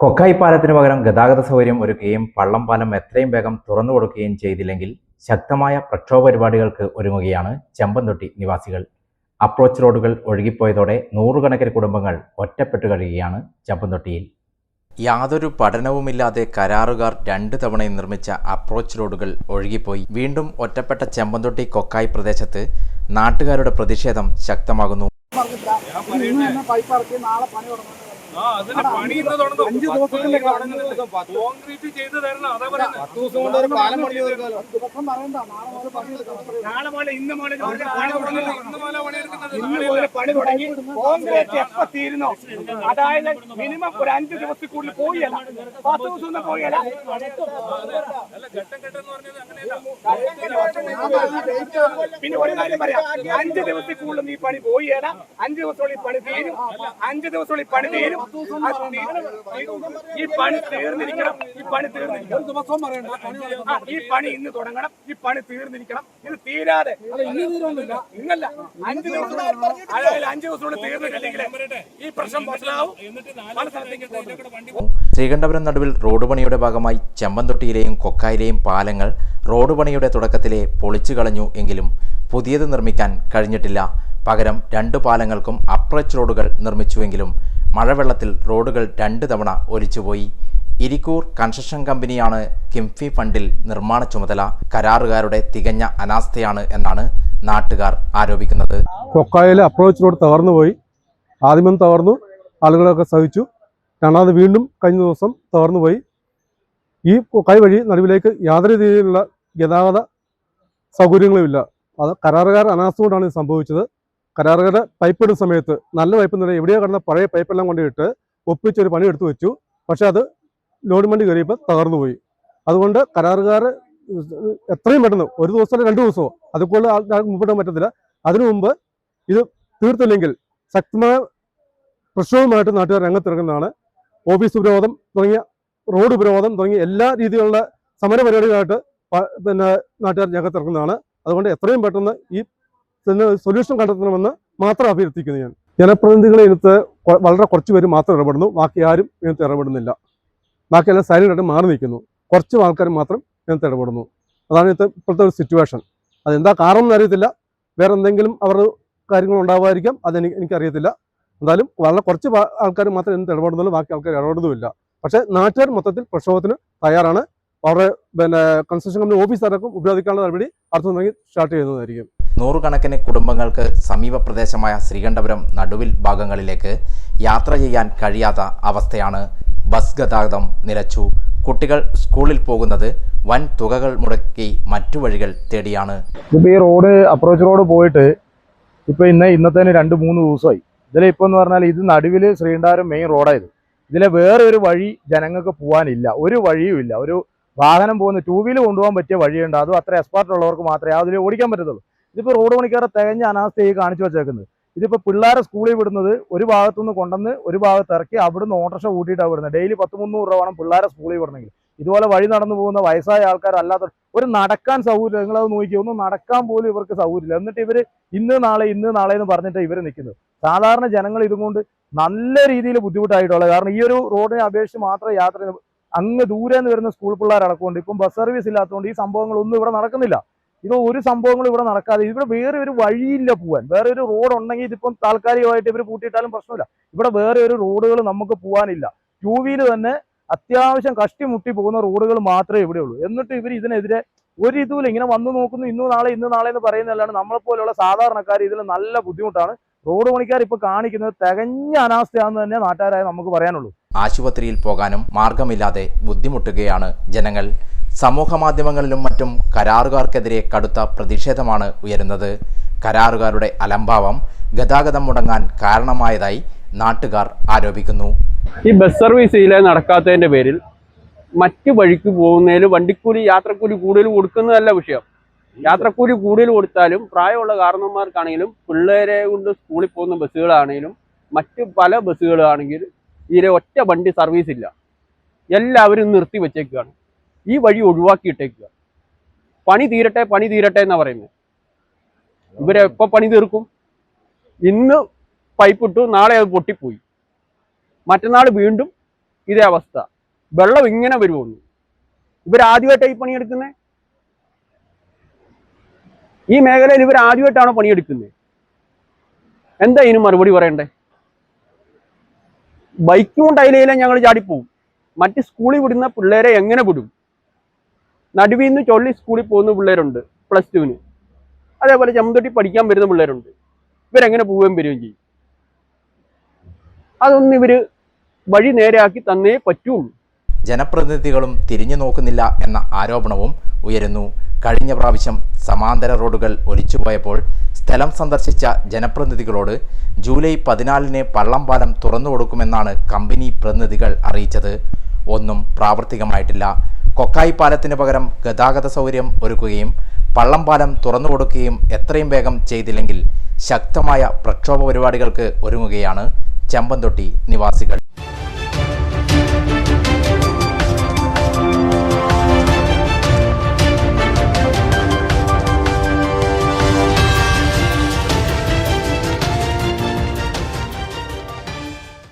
കൊക്കായി പാലത്തിന് പകരം ഗതാഗത സൗകര്യം ഒരുക്കുകയും പള്ളം പാലം എത്രയും വേഗം തുറന്നു കൊടുക്കുകയും ചെയ്തില്ലെങ്കിൽ ശക്തമായ പ്രക്ഷോഭ പരിപാടികൾക്ക് ഒരുങ്ങുകയാണ് ചെമ്പന്തൊട്ടി നിവാസികൾ. അപ്രോച്ച് റോഡുകൾ ഒഴുകിപ്പോയതോടെ നൂറുകണക്കിന് കുടുംബങ്ങൾ ഒറ്റപ്പെട്ടു കഴിയുകയാണ് ചെമ്പന്തൊട്ടിയിൽ. യാതൊരു പഠനവുമില്ലാതെ കരാറുകാർ രണ്ട് തവണയും നിർമ്മിച്ച അപ്രോച്ച് റോഡുകൾ ഒഴുകിപ്പോയി. വീണ്ടും ഒറ്റപ്പെട്ട ചെമ്പന്തൊട്ടി കൊക്കായി പ്രദേശത്ത് നാട്ടുകാരുടെ പ്രതിഷേധം ശക്തമാകുന്നു. അഞ്ച് ദിവസത്തിന്റെ കോൺക്രീറ്റ് ചെയ്ത് തരണം. അതാ പറയുന്നത് പത്ത് ദിവസം കൊണ്ട് ഒരു പാലം പണി ദിവസം പറയണ്ട. നാളെ മുതൽ പണി എടുക്കണം നാളെ മുതൽ ഇന്ന് മുതൽ പണി തുടങ്ങുന്നത് ഇന്ന് മുതലേ പണിയെടുക്കുന്നത് ഇന്ന് മുതൽ പണി തുടങ്ങി കോൺക്രീറ്റ് എപ്പോ തീരുന്നോ? അതായത് മിനിമം ഒരു അഞ്ച് ദിവസത്തിൽ കൂടുതൽ പോയല്ല പത്ത് ദിവസം ഒന്നും പോയല്ല അല്ല ഘട്ടം ഘട്ടം എന്ന് പറഞ്ഞത് അങ്ങനെയല്ല. പിന്നെ ഒരു കാര്യം പറയാം. അഞ്ച് ദിവസത്തിൽ കൂടുതൽ ഈ പണി പോയല്ല അഞ്ച് ഈ പണി തീരും. അഞ്ച് ഈ പണി തീരും. ഈ പണി തീർന്നിരിക്കണം. ഈ പണി തീർന്നിരിക്കണം. ദിവസം പറയണ്ട. ഈ പണി ഇന്ന് തുടങ്ങണം. ഈ പണി തീർന്നിരിക്കണം. ഇത് തീരാതെ. ഇന്നല്ല. അഞ്ച് ദിവസം അതായത് അഞ്ച് ദിവസത്തോട് തീർന്നിട്ടില്ലെങ്കിൽ ഈ പ്രശ്നം മനസ്സിലാവും. ശ്രീകണ്ഠപുരം നടുവിൽ റോഡ് പണിയുടെ ഭാഗമായി ചെമ്പന്തൊട്ടിയിലെയും കൊക്കായിലെയും പാലങ്ങൾ റോഡ് പണിയുടെ തുടക്കത്തിലെ പൊളിച്ചു കളഞ്ഞു എങ്കിലും പുതിയത് നിർമ്മിക്കാൻ കഴിഞ്ഞിട്ടില്ല. പകരം രണ്ട് പാലങ്ങൾക്കും അപ്രോച്ച് റോഡുകൾ നിർമ്മിച്ചുവെങ്കിലും മഴവെള്ളത്തിൽ റോഡുകൾ രണ്ട് തവണ ഒലിച്ചുപോയി ഇരിക്കൂർ കൺസ്ട്രക്ഷൻ കമ്പനിയാണ് കിംഫി ഫണ്ടിൽ നിർമ്മാണ ചുമതല. കരാറുകാരുടെ തികഞ്ഞ അനാസ്ഥയാണ് എന്നാണ് നാട്ടുകാർ ആരോപിക്കുന്നത്. കൊക്കായിലെ അപ്രോച്ച് റോഡ് തകർന്നു പോയി. ആദ്യമൊന്നും തകർന്നു. ആളുകളൊക്കെ സഹിച്ചു. രണ്ടാമത് വീണ്ടും കഴിഞ്ഞ ദിവസം തകർന്നു പോയി. ഈ കൊക്കായ വഴി നടുവിലേക്ക് യാതൊരു രീതിയിലുള്ള ഗതാഗത സൗകര്യങ്ങളുമില്ല അത് കരാറുകാർ അനാസ്ഥ കൊണ്ടാണ് സംഭവിച്ചത്. കരാറുകാരുടെ പൈപ്പ് ഇടുന്ന സമയത്ത് നല്ല പൈപ്പ് എന്ന് പറഞ്ഞാൽ എവിടെയോ കിടന്ന പഴയ പൈപ്പെല്ലാം കൊണ്ടിട്ട് ഒപ്പിച്ച് ഒരു പണി എടുത്തു വെച്ചു. പക്ഷെ അത് ലോഡ് വണ്ടി കയറിയപ്പോൾ തകർന്നു പോയി. അതുകൊണ്ട് കരാറുകാർ എത്രയും പെട്ടെന്ന് ഒരു ദിവസമോ രണ്ട് ദിവസമോ അതുപോലെ ആൾക്കാർക്ക് മുമ്പിടാൻ പറ്റത്തില്ല. അതിനു മുമ്പ് ഇത് തീർത്തില്ലെങ്കിൽ ശക്തമായ പ്രശ്നവുമായിട്ട് നാട്ടുകാർ രംഗത്തിറങ്ങുന്നതാണ്. ഓഫീസ് ഉപരോധം തുടങ്ങിയ റോഡ് ഉപരോധം തുടങ്ങിയ എല്ലാ രീതിയിലുള്ള സമരപരിപാടികളായിട്ട് പിന്നെ നാട്ടുകാർ രംഗത്തിറങ്ങുന്നതാണ്. അതുകൊണ്ട് എത്രയും പെട്ടെന്ന് ഈ സൊല്യൂഷൻ കണ്ടെത്തണമെന്ന് മാത്രം അഭ്യർത്ഥിക്കുന്നു ഞാൻ. ജനപ്രതിനിധികളെ ഇതിനകത്ത് വളരെ കുറച്ച് പേര് മാത്രം ഇടപെടുന്നു. ബാക്കി ആരും ഇതിനകത്ത് ഇടപെടുന്നില്ല. ബാക്കിയെല്ലാം സൈലന്റായിട്ട് മാറി നിൽക്കുന്നു. കുറച്ച് ആൾക്കാർ മാത്രം ഇതിനകത്ത് ഇടപെടുന്നു. അതാണ് ഇന്നത്തെ ഇപ്പോഴത്തെ ഒരു സിറ്റുവേഷൻ അതെന്താ കാരണം എന്ന് അറിയത്തില്ല. വേറെ എന്തെങ്കിലും അവർ കാര്യങ്ങൾ ഉണ്ടാവുമായിരിക്കാം. അതെനിക്ക് എനിക്കറിയത്തില്ല. എന്തായാലും വളരെ കുറച്ച് ആൾക്കാർ മാത്രം ഇതിനകത്ത് ഇടപെടുന്നുള്ളൂ. ബാക്കി ആൾക്കാർ ഇടപെടുന്നുമില്ല. പക്ഷേ നാട്ടുകാർ മൊത്തത്തിൽ പ്രക്ഷോഭത്തിന് തയ്യാറാണ്. അവരുടെ പിന്നെ കൺസ്ട്രക്ഷൻ കമ്പനി ഓഫീസർക്കും ഉപയോഗിക്കാനുള്ള നടപടി അടുത്ത സ്റ്റാർട്ട് ചെയ്യുന്നതായിരിക്കും. നൂറുകണക്കിന് കുടുംബങ്ങൾക്ക് സമീപ പ്രദേശമായ ശ്രീകണ്ഠപുരം നടുവിൽ ഭാഗങ്ങളിലേക്ക് യാത്ര ചെയ്യാൻ കഴിയാത്ത അവസ്ഥയാണ് ബസ് ഗതാഗതം നിലച്ചു. കുട്ടികൾ സ്കൂളിൽ പോകുന്നത് വൻ തുകകൾ മുടക്കി മറ്റു വഴികൾ തേടിയാണ്. ഇതിപ്പോ ഈ റോഡ് അപ്രോച്ച് റോഡ് പോയിട്ട് ഇപ്പൊ ഇന്ന് ഇന്നത്തെ രണ്ട് മൂന്ന് ദിവസമായി. ഇതിലെ ഇപ്പൊ എന്ന് പറഞ്ഞാൽ ഇത് നടുവിൽ ശ്രീണ്ടാരം മെയിൻ റോഡായത് ഇതിലെ വേറെ ഒരു വഴി ജനങ്ങൾക്ക് പോകാനില്ല ഒരു വഴിയും ഇല്ല. ഒരു വാഹനം പോകുന്ന ടൂ വീലർ കൊണ്ടുപോകാൻ പറ്റിയ വഴിയുണ്ട്. അതും അത്ര എക്സ്പേർട്ട് ഉള്ളവർക്ക് മാത്രമേ അതിൽ ഓടിക്കാൻ പറ്റത്തുള്ളൂ. ഇതിപ്പോ റോഡ് പണിക്കാരെ തികഞ്ഞ അനാസ്ഥയായി കാണിച്ചു വെച്ചേക്കുന്നത്. ഇതിപ്പോ പിള്ളേരെ സ്കൂളിൽ വിടുന്നത് ഒരു ഭാഗത്തുനിന്ന് കൊണ്ടുവന്ന് ഒരു ഭാഗത്ത് ഇറക്കി അവിടുന്ന് ഓട്ടോറിക്ഷ കൂട്ടിയിട്ടാണ് വിടുന്നത്. ഡെയിലി പത്ത് മുന്നൂറ് രൂപ വേണം പിള്ളേരെ സ്കൂളിൽ വിടണമെങ്കിൽ. ഇതുപോലെ വഴി നടന്നു പോകുന്ന വയസ്സായ ആൾക്കാരല്ലാത്ത ഒരു നടക്കാൻ സൗകര്യം നിങ്ങളത് നോക്കി ഒന്നും നടക്കാൻ പോലും ഇവർക്ക് സൗകര്യമില്ല. എന്നിട്ട് ഇവർ ഇന്ന് നാളെ ഇന്ന് നാളെ എന്ന് പറഞ്ഞിട്ട് ഇവർ നിൽക്കുന്നത്. സാധാരണ ജനങ്ങൾ ഇതുകൊണ്ട് നല്ല രീതിയിൽ ബുദ്ധിമുട്ടായിട്ടുള്ളത്. കാരണം ഈ ഒരു റോഡിനെ അപേക്ഷിച്ച് മാത്രം യാത്ര അങ്ങ് ദൂരെ നിന്ന് വരുന്ന സ്കൂൾ പിള്ളേർ അടക്കമുണ്ട്. ഇപ്പം ബസ് സർവീസ് ഇല്ലാത്തതുകൊണ്ട് ഈ സംഭവങ്ങളൊന്നും ഇവിടെ നടക്കുന്നില്ല. ഇത് ഒരു സംഭവങ്ങളും ഇവിടെ നടക്കാതെ ഇവിടെ വേറെ ഒരു വഴിയില്ല പോവാൻ. വേറെ ഒരു റോഡ് ഉണ്ടെങ്കിൽ ഇതിപ്പം താൽക്കാലികമായിട്ട് ഇവർ പൂട്ടിയിട്ടാലും പ്രശ്നമില്ല. ഇവിടെ വേറെ ഒരു റോഡുകൾ നമുക്ക് പോകാനില്ല ടൂ വീൽ തന്നെ അത്യാവശ്യം കഷ്ടി മുട്ടി പോകുന്ന റോഡുകൾ മാത്രമേ ഇവിടെ ഉള്ളൂ. എന്നിട്ട് ഇവർ ഇതിനെതിരെ ഒരു ഇതുമില്ല. ഇങ്ങനെ വന്നു നോക്കുന്നു ഇന്നു നാളെ ഇന്ന് നാളെ എന്ന് പറയുന്നതല്ലാണ്ട് നമ്മളെ പോലെയുള്ള സാധാരണക്കാർ ഇതിൽ നല്ല ബുദ്ധിമുട്ടാണ്. റോഡ് പണിക്കാർ ഇപ്പൊ കാണിക്കുന്നത് തികഞ്ഞ അനാസ്ഥയാണെന്ന് തന്നെ നാട്ടുകാരായ നമുക്ക് പറയാനുള്ളൂ. ആശുപത്രിയിൽ പോകാനും മാർഗമില്ലാതെ ബുദ്ധിമുട്ടുകയാണ് ജനങ്ങൾ. സമൂഹ മാധ്യമങ്ങളിലും മറ്റും കരാറുകാർക്കെതിരെ കടുത്ത പ്രതിഷേധമാണ് ഉയരുന്നത്. കരാറുകാരുടെ അലംഭാവം ഗതാഗതം മുടങ്ങാൻ കാരണമായതായി നാട്ടുകാർ ആരോപിക്കുന്നു. ഈ ബസ് സർവീസ് ഇതിലെ നടക്കാത്തതിന്റെ പേരിൽ മറ്റു വഴിക്ക് പോകുന്നതിൽ വണ്ടിക്കൂലി യാത്രക്കൂലി കൂടുതൽ കൊടുക്കുന്നതല്ല വിഷയം. യാത്രക്കൂലി കൂടുതൽ കൊടുത്താലും പ്രായമുള്ള കാരണന്മാർക്കാണെങ്കിലും പിള്ളേരെ കൊണ്ട് സ്കൂളിൽ പോകുന്ന ബസ്സുകളാണെങ്കിലും മറ്റ് പല ബസ്സുകളാണെങ്കിലും ഇതിലെ ഒറ്റ വണ്ടി സർവീസ് ഇല്ല. എല്ലാവരും നിർത്തി വെച്ചേക്കുകയാണ് ഈ വഴി ഒഴിവാക്കിയിട്ടേക്കുക. പണി തീരട്ടെ പണി തീരട്ടെ എന്നാ പറയുന്നത് ഇവരെ എപ്പോ പണി തീർക്കും. ഇന്ന് പൈപ്പ് ഇട്ടു നാളെ അത് പൊട്ടിപ്പോയി. മറ്റന്നാൾ വീണ്ടും ഇതേ അവസ്ഥ. വെള്ളം ഇങ്ങനെ വരുമെന്ന് ഇവർ ആദ്യമായിട്ടാണ് ഈ പണിയെടുക്കുന്നത് ഈ മേഖലയിൽ ഇവർ ആദ്യമായിട്ടാണോ പണിയെടുക്കുന്നത് എന്താ ഇതിന് മറുപടി പറയണ്ടേ? ബൈക്കും അതിലേലെ ഞങ്ങൾ ചാടിപ്പോവും. മറ്റ് സ്കൂളിൽ വിടുന്ന പിള്ളേരെ എങ്ങനെ വിടും? നടുവിൽ നിന്ന് ചൊല്ലി സ്കൂളിൽ പോകുന്ന പിള്ളേരുണ്ട് പ്ലസ് ടുവിന് അതേപോലെ ചെമ്പതൊട്ടി പഠിക്കാൻ വരുന്ന പിള്ളേരുണ്ട്. ഇവരെങ്ങനെ പോവുകയും വരികയും ചെയ്യും. അതൊന്നും ഇവർ വഴി നേരെയാക്കി തന്നേ പറ്റുള്ളൂ ജനപ്രതിനിധികളും തിരിഞ്ഞു നോക്കുന്നില്ല എന്ന ആരോപണവും ഉയരുന്നു. കഴിഞ്ഞ പ്രാവശ്യം സമാന്തര റോഡുകൾ ഒലിച്ചുപോയപ്പോൾ സ്ഥലം സന്ദർശിച്ച ജനപ്രതിനിധികളോട് ജൂലൈ പതിനാലിന് പള്ളംപാലം തുറന്നു കൊടുക്കുമെന്നാണ് കമ്പനി പ്രതിനിധികൾ അറിയിച്ചത്. ഒന്നും പ്രാവർത്തികമായിട്ടില്ല. കൊക്കായി പാലത്തിന് പകരം ഗതാഗത സൗകര്യം ഒരുക്കുകയും പള്ളം പാലം തുറന്നു കൊടുക്കുകയും എത്രയും വേഗം ചെയ്തില്ലെങ്കിൽ ശക്തമായ പ്രക്ഷോഭ പരിപാടികൾക്ക് ഒരുങ്ങുകയാണ് ചെമ്പന്തൊട്ടി നിവാസികൾ.